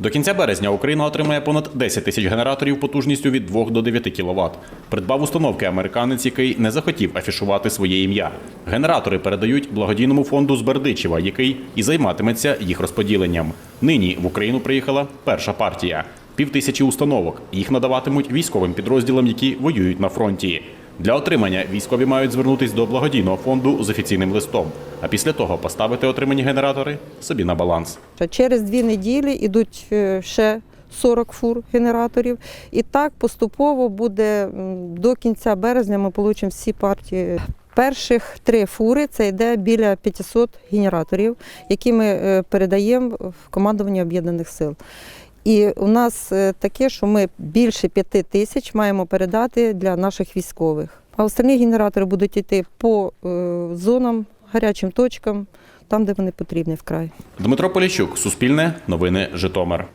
До кінця березня Україна отримає понад 10 тисяч генераторів потужністю від 2 до 9 кВт. Придбав установки американець, який не захотів афішувати своє ім'я. Генератори передають благодійному фонду з Бердичева, який і займатиметься їх розподіленням. Нині в Україну приїхала перша партія. Півтисячі установок. Їх надаватимуть військовим підрозділам, які воюють на фронті. Для отримання військові мають звернутись до благодійного фонду з офіційним листом, а після того поставити отримані генератори собі на баланс. Через дві неділі йдуть е, ще 40 фур генераторів. І так поступово буде до кінця березня ми отримаємо всі партії. Перших три фури це йде біля 500 генераторів, які ми е, передаємо в командування об'єднаних сил. І у нас е, таке, що ми більше п'яти тисяч маємо передати для наших військових. А останні генератори будуть йти по е, зонам, гарячим точкам, там, де вони потрібні вкрай. Дмитро Поліщук, Суспільне, Новини Житомир.